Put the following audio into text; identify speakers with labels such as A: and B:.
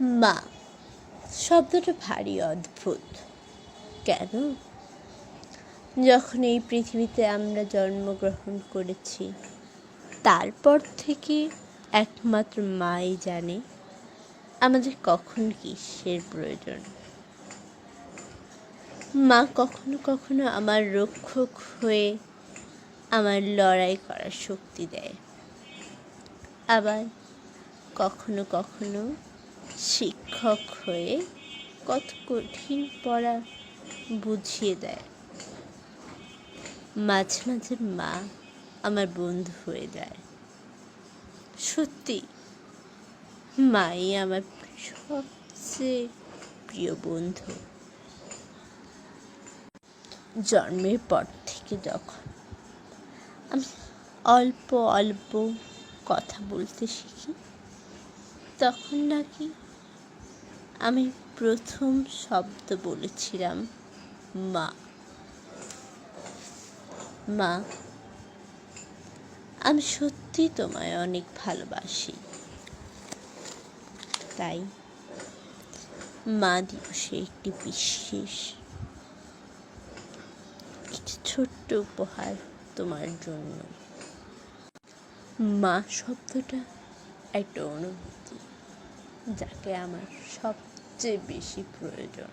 A: মা, শব্দটা ভারী অদ্ভুত। কেন? যখন এই পৃথিবীতে আমরা জন্মগ্রহণ করেছি, তারপর থেকে একমাত্র মাই জানে আমাদের কখন কিসের প্রয়োজন। মা কখনো কখনো আমার রক্ষক হয়ে আমার লড়াই করার শক্তি দেয়। আবার কখনো কখনো শিক্ষক হয়ে কত কঠিন পড়া বুঝিয়ে দেয়। মাঝে মাঝে মা আমার বন্ধু হয়ে যায়। সত্যি, মাই আমার সবচেয়ে প্রিয় বন্ধু। জন্মের পর থেকে যখন আমি অল্প অল্প কথা বলতে শিখি তখন নাকি আমি প্রথম শব্দ বলেছিলাম, মা। মা, আমি সত্যি তোমায় অনেক ভালোবাসি। তাই মা দিবসে একটি বিশেষ, একটি ছোট্ট উপহার তোমার জন্য। মা শব্দটা একটা অনুভূতি। যাকে আমার সবচেয়ে বেশি প্রয়োজন।